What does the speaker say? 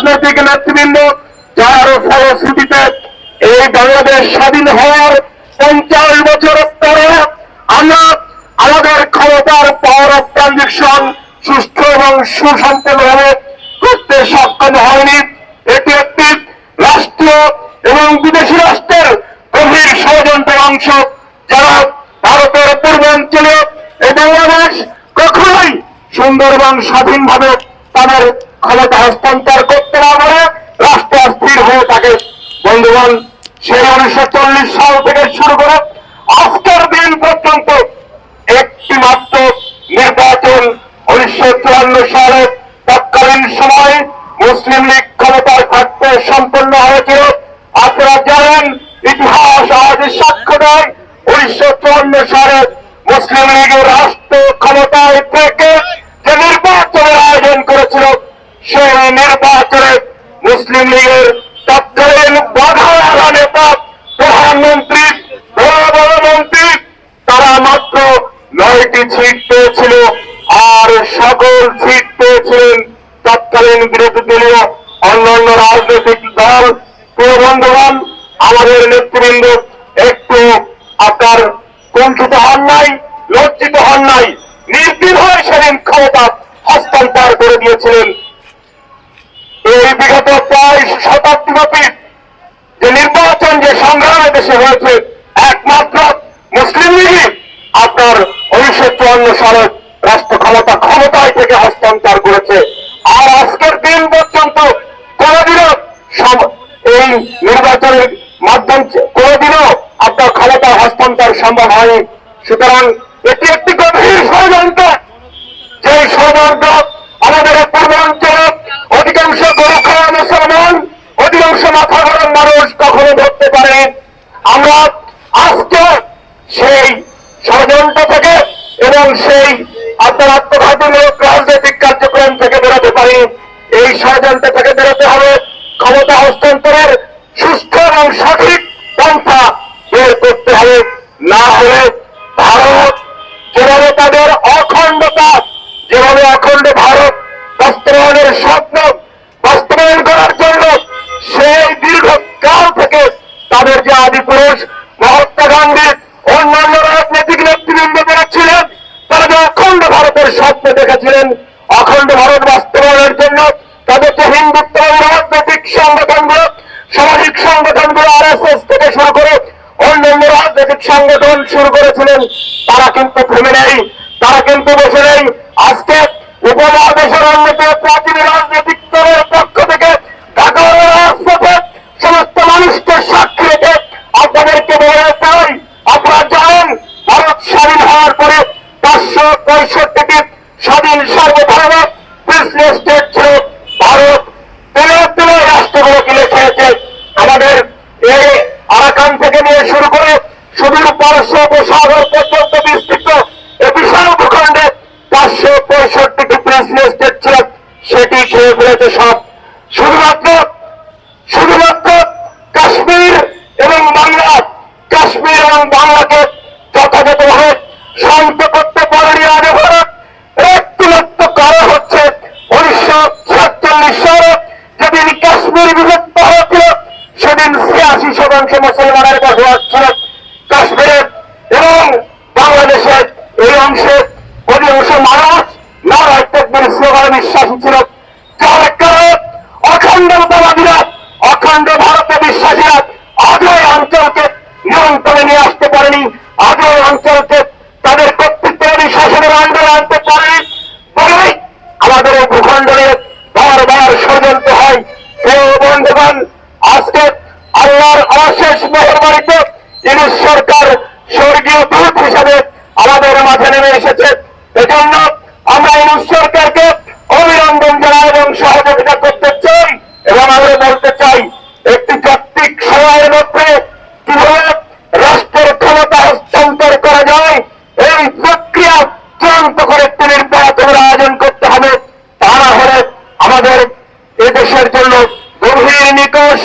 রাজনৈতিক নেতৃবৃন্দ যার ফলশ্রুতিতে এই বাংলাদেশ স্বাধীন হওয়ার পঞ্চাশ বছর পরে আমরা আমাদের ক্ষমতার পাওয়ার অফ ট্রানজেকশন সুষ্ঠু এবং সুসম্পন্নভাবে করতে সক্ষম হয়নি। এটি একটি রাষ্ট্রীয় এবং বিদেশি রাষ্ট্রের গভীর ষড়যন্ত্রের অংশ। যারা ভারতের পূর্বাঞ্চলে এই বাংলাদেশ কখনোই সুন্দর এবং স্বাধীনভাবে তাদের ক্ষমতা হস্তান্তর করতে না পারে রাষ্ট্র অস্থির হয়ে থাকে। বন্ধুগণ, সেই উনিশশো চল্লিশ সাল থেকে শুরু করে আজকের দিন পর্যন্ত একটি মাত্র নির্বাচন উনিশশো চুয়ান্ন সালে তৎকালীন সময় মুসলিম লীগ ক্ষমতায় থাকতে সম্পন্ন হয়েছিল। আপনারা জানেন, ইতিহাস আজ সাক্ষ্য দেয়, উনিশশো চুয়ান্ন সালে মুসলিম লীগের রাষ্ট্র ক্ষমতায় নির্বাচনে মুসলিম লীগের তৎকালীন বাধা নেতা, প্রধানমন্ত্রী বড় তারা মাত্র নয়টি সিট পেয়েছিল আর সকল সিট পেয়েছিলেন তৎকালীন বিরোধী দলীয় অন্যান্য রাজনৈতিক দল। প্রিয় বন্ধুগণ, আমাদের নেতৃবৃন্দ একটু আপনার কুণ্ঠিত হন নাই, লজ্জিত হন নাই নির্বিভয় সেদিন ক্ষমতা হস্তান্তর করে দিয়েছিলেন প্রায় শতাব্দী ব্যাপী যে নির্বাচন, যে সংগ্রামে দেশে হয়েছে একমাত্র মুসলিম লীগই আপনার উনিশশো চুয়ান্ন সালে রাষ্ট্র ক্ষমতা, ক্ষমতায় থেকে হস্তান্তর করেছে। আর আজকের দিন পর্যন্ত কোনদিনও এই নির্বাচনের মাধ্যম কোনদিনও আপনার ক্ষমতা হস্তান্তর সম্ভব হয়নি। সুতরাং এটি একটি গভীর ষড়যন্ত্র। যে ষড়যন্ত্র আমাদের পূর্বাঞ্চলে অধিকাংশ গরু খাওয়া মুসলমান, অধিকাংশ মাথা গরম মানুষ কখনো ধরতে পারে। আমরা আজকে সেই ষড়যন্ত্র থেকে এবং সেই আপনার আত্মঘাতীমূলক রাজনৈতিক কার্যক্রম থেকে বেরোতে পারি। এই ষড়যন্ত্র থেকে বেরোতে হবে। ক্ষমতা হস্তান্তরের সুস্থ এবং সঠিক পন্থা বের করতে হবে। না হলে ভারত যেভাবে তাদের অখণ্ডতা, যেভাবে অখণ্ড ভারত বাস্তবায়নের স্বপ্ন ভারতের স্বপ্ন দেখেছিলেন অখণ্ড ভারত বাস্তবায়নের জন্য। তাদের যে হিন্দুত্ব রাজনৈতিক সংগঠনগুলো, সামাজিক সংগঠনগুলো আর এস এস থেকে শুরু করে অন্যান্য রাজনৈতিক সংগঠন শুরু করেছিলেন, তারা কিন্তু থেমে নেই, তারা কিন্তু বসে নেই। আজকে উপমহাদেশের পঁয়ষট্টিটি স্বাধীন সার্বভৌম বিজনেস স্টেট ছিল ভারত। দিনে দিনে রাষ্ট্রগুলোকে লিখেছে আমাদের এই আরাকান থেকে নিয়ে শুরু করে সুদূর পারস্য উপসাগর পর্যন্ত বিস্তৃত এই বিশাল ভূখণ্ডে পাঁচশো পঁয়ষট্টিটি বিজনেস স্টেট ছিল। সেটি খেয়ে ফেলেছে সব। শুধুমাত্র কাশ্মীর এবং বাংলা কাশ্মীর এবং বাংলাকে যথাযথভাবে শান্ত করতে পারেনি আগে ভারত একটু মাত্র কারণ হচ্ছে উনিশশো সাতচল্লিশ সালে যেদিন কাশ্মীর বিভক্ত হয়েছিল সেদিন শতাংশ মুসলমানের বসবাস ছিল কাশ্মীরে এবং বাংলাদেশের এই অংশে অধিকাংশ মানুষ না তকবির স্লোগানে বিশ্বাসী ছিল। যার কারণে অখণ্ডতাবাদীরা, অখণ্ড ভারতে বিশ্বাসীরা আজও অঞ্চলকে নিয়ন্ত্রণে নিয়ে আসতে পারেনি, আজও অঞ্চলকে তাদের কর্তৃত্বাদী শাসনের আন্দোলন আনতে পারেনি বলেই আমাদের এই ভূখণ্ডে বারবার ষড়যন্ত্র হয় প্রিয় বন্ধুগণ আজকে অশেষ মেহরবানিতে ইংলিশ সরকার স্বর্গীয় দূত হিসাবে আমাদের মাঝে নেমে এসেছে। এজন্য আমরা ইংলিশ সরকারকে অভিনন্দন জানাই এবং সহযোগিতা করতে চাই এবং আমরা বলতে চাই, একটি কর্তৃক সময়ের মধ্যে কীভাবে রাষ্ট্রের ক্ষমতা হস্তান্তর করা যায়, এই প্রক্রিয়া চূড়ান্ত করে একটি নির্বাচনের আয়োজন করতে হবে, তা না হলে আমাদের এদেশের জন্য গভীর নিকশ